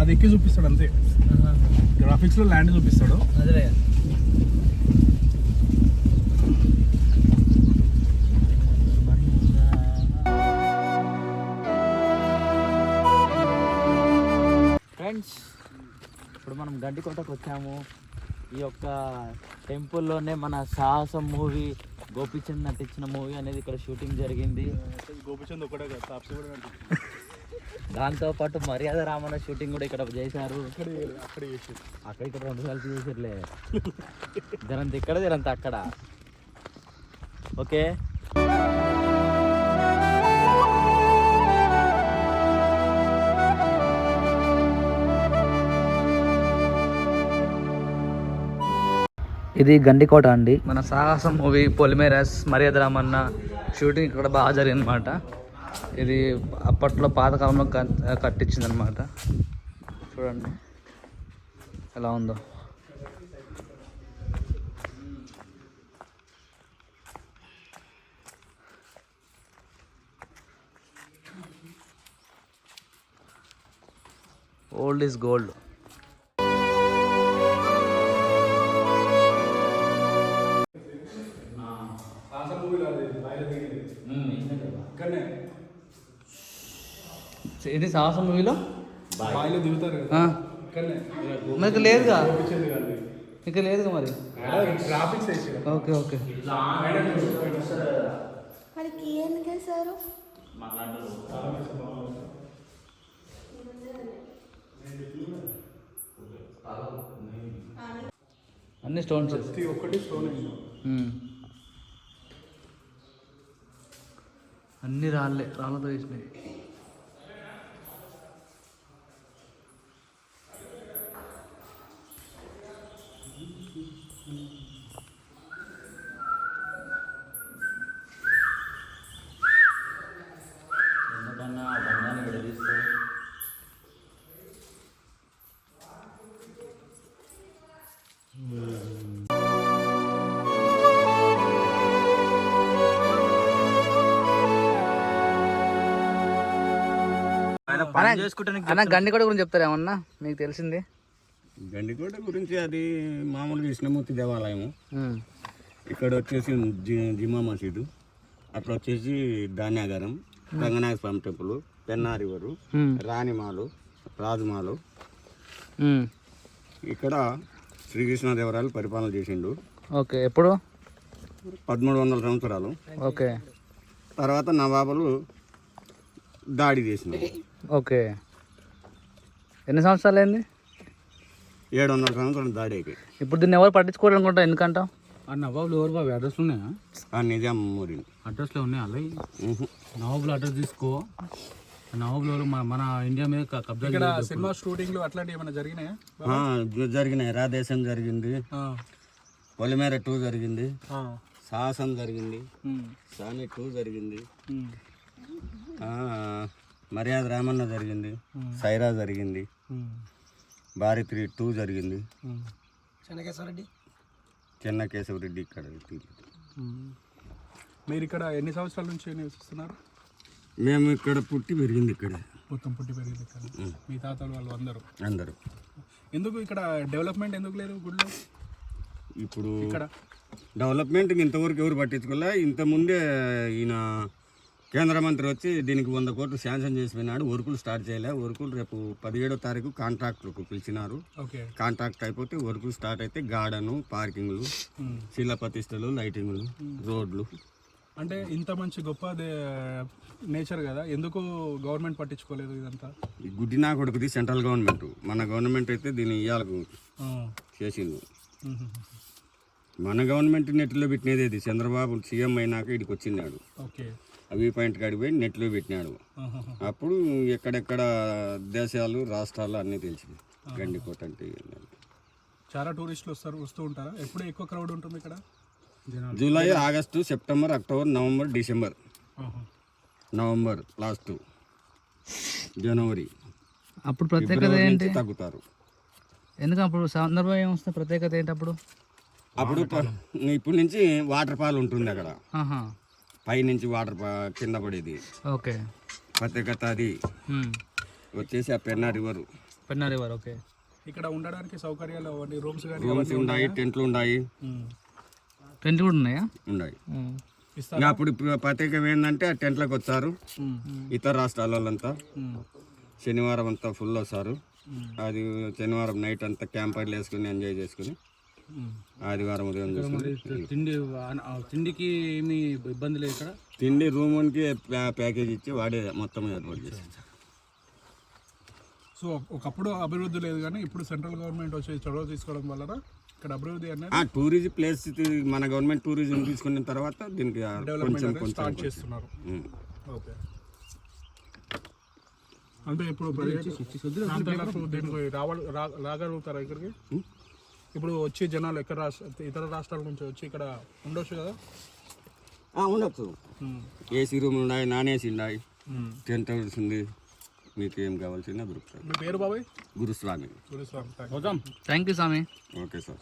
అది ఎక్కి చూపిస్తాడు అంతే. ఆహా. గ్రాఫిక్స్లో ల్యాండ్ చూపిస్తాడు. అదే ఫ్రెండ్స్ ఇప్పుడు మనం గండికోటకు వచ్చాము. ఈ యొక్క టెంపుల్లోనే మన సాహసం మూవీ గోపిచంద్ నటించిన మూవీ అనేది ఇక్కడ షూటింగ్ జరిగింది. గోపిచంద్ ఒకటే కదా తాప్సి కూడా దాంతో పాటు మర్యాద రామన్న షూటింగ్ కూడా ఇక్కడ చేశారు. అక్కడ ఇక్కడ రెండు సార్లు చేసిర్లే జరంత ఇక్కడ జరంత అక్కడ. ఓకే? ఇది గండికోట అండి. మన సాహసం మూవీ పొలిమేరస్ మర్యాద రామన్న షూటింగ్ ఇక్కడ బాగా జరిగింది అనమాట ఇది అప్పట్లో పాతకాలంలో కట్టించింది అనమాట చూడండి. ఎలా ఉందో. ఓల్డ్ ఈజ్ గోల్డ్ ఇది సాహసం మూవీలో? బాయిలో దిగుతారు మరి లేదుగా? ఇంకా లేదుగా మరి? Okay okay. అన్ని స్టోన్స్ ప్రతి ఒక్కటి స్టోన్ అన్ని రాళ్ళే రాళ్ళతో వేసినాయి అన్న గండికోట గురించి చెప్తారా ఏమన్నా? మీకు తెలిసింది? గండికోట గురించి అది మామూలుగా కృష్ణమూర్తి దేవాలయము. ఇక్కడ వచ్చేసి జి- జిమా మసీదు. అక్కడ వచ్చేసి ధాన్యాగారం రంగనాథ స్వామి టెంపుల్ పెన్నా రివరు రాణిమాలు రాజుమాలు. ఇక్కడ శ్రీకృష్ణదేవరాయలు పరిపాలన చేసిండు. ఓకే ఎప్పుడు? పదమూడు వందల సంవత్సరాలు. ఓకే. తర్వాత నవాబులు దాడి చేసినారు ఓకే. ఎన్ని సంవత్సరాలు అయింది ఏడు వందల సంవత్సరాలు దాడి అయిపోయి ఇప్పుడు దీన్ని ఎవరు పట్టించుకోవాలనుకుంటా ఎందుకంటావు? ఆ నవాబులు ఎవరు బాబు? అడ్రస్లు ఉన్నాయా? ఆ నిజాం ఊరి. అడ్రస్లో ఉన్నాయి? అలా నవాబులు అడ్రస్ తీసుకో. నవాబులు ఎవరు? మన మన ఇండియా మీద కబ్జా ఇక్కడ సినిమా షూటింగ్లు అట్లాంటివి ఏమైనా జరిగినాయా? జరిగినాయి. రాధేశం జరిగింది. ఆ, పొలిమేర టూ జరిగింది. ఆ, సాహసం జరిగింది. సామి టూ జరిగింది. మర్యాద రామన్న జరిగింది. సైరా జరిగింది. ఉమ్, భారతి టూ జరిగింది. చెన్న కేశవరెడ్డి ఇక్కడ. మీరు ఇక్కడ ఎన్ని సంవత్సరాల నుంచి నివసిస్తున్నారు మేము ఇక్కడ పుట్టి పెరిగింది ఇక్కడ. మొత్తం పుట్టి పెరిగింది ఇక్కడ. మీ తాతలు వాళ్ళు అందరూ. అందరూ. ఎందుకు ఇక్కడ డెవలప్మెంట్ ఎందుకు లేదు గుడిలో ఇప్పుడు ఇక్కడ. డెవలప్మెంట్ ఇంతవరకు ఎవరు పట్టించుకోలే. ఇంత ముందే ఈయన కేంద్ర మంత్రి వచ్చి దీనికి వంద కోట్లు శాంక్షన్ చేసి పోయినాడు వర్కులు స్టార్ట్ చేయలే. వర్కులు రేపు పదిహేడో తారీఖు కాంట్రాక్టర్కు పిలిచినారు. కాంట్రాక్ట్ అయిపోతే వర్కులు స్టార్ట్ అయితే గార్డెను పార్కింగ్లు. శిలా ప్రతిష్టలు లైటింగ్లు రోడ్లు. అంటే ఇంత మంచి గొప్ప నేచర్ కదా. ఎందుకు గవర్నమెంట్ పట్టించుకోలేదు ఇదంతా? ఈ గుడ్డినా కొడుకుది సెంట్రల్ గవర్నమెంట్. మన గవర్నమెంట్ అయితే దీన్ని ఇయ్యాలకు ఆ, చేసింది మన గవర్నమెంట్ నెట్లో పెట్టినది ఇది చంద్రబాబు సీఎం అయినాక ఇక్కడికి వచ్చినాడు ఓకే. అవి పాయింట్ కాడికి పోయి నెట్లో పెట్టినాడు. అప్పుడు ఎక్కడెక్కడ దేశాలు రాష్ట్రాలు అన్నీ తెలిసింది గండికోట అంటే. చాలా టూరిస్టులు వస్తారు వస్తూ ఉంటారా? ఎప్పుడు ఎక్కువ క్రౌడ్ ఉంటుంది ఇక్కడ? July August September October November December. November last. జనవరి. అప్పుడు ప్రత్యేకత ఏంటి? తగ్గుతారు. ఎందుకు అప్పుడు సందర్భం ఏమొస్తుంది? ప్రత్యేకత ఏంటి అప్పుడు? అప్పుడు ఇప్పుడు నుంచి వాటర్ ఫాల్ ఉంటుంది అక్కడ. ఆహా పై నుంచి వాటర్ కింద పడేది. ఓకే. ప్రత్యేకత అది. వచ్చేసి ఆ Penna river. Penna river okay. ఇక్కడ ఉండడానికి సౌకర్యాలు రూమ్స్ రూమ్స్ ఉన్నాయి? టెంట్లు ఉన్నాయి టెంట్ కూడా ఉన్నాయా? ఉన్నాయి ఇంకా అప్పుడు ప్రత్యేకం ఏంటంటే ఆ టెంట్లకు వచ్చారు ఇతర రాష్ట్రాల వాళ్ళంతా శనివారం అంతా ఫుల్ వస్తారు. అది శనివారం నైట్ అంతా క్యాంపర్లు వేసుకుని ఎంజాయ్ చేసుకుని. ఆదివారం ఉదయం చూసుకుని తిండి తిండికి ఏమి ఇబ్బంది లేదు ఇక్కడ? తిండి రూమ్కి ప్యాకేజ్ ఇచ్చి వాడే మొత్తం ఏర్పాటు చేశారు సో ఒకప్పుడు అభివృద్ధి లేదు కానీ ఇప్పుడు సెంట్రల్ గవర్నమెంట్ వచ్చి చొరవ తీసుకోవడం వలన ఇక్కడ అభివృద్ధి అనేది ఆ టూరిజం ప్లేస్ ఇది మన గవర్నమెంట్ టూరిజం తీసుకున్న తర్వాత దీనికి కొంచెం స్టార్ట్ చేస్తున్నారు. ఓకే. అంటే ఇప్పుడు దీనికి రావాలి రాగలుగుతారా ఇక్కడికి? ఇప్పుడు వచ్చి జనాలు ఎక్కడ రాష్ట్ర ఇతర రాష్ట్రాల నుంచి వచ్చి ఇక్కడ ఉండొచ్చు కదా? ఆ, ఉండొచ్చు. ఏసీ రూమ్ ఉన్నాయి నాన్ ఏసీ ఉన్నాయి టెంట్ హౌస్ ఉంది. మీకు ఏం కావాల్సిన దొరుకుతుంది మీ పేరు బాబాయ్? Guruswamy. Guruswamy thank you Swamy. Okay sir.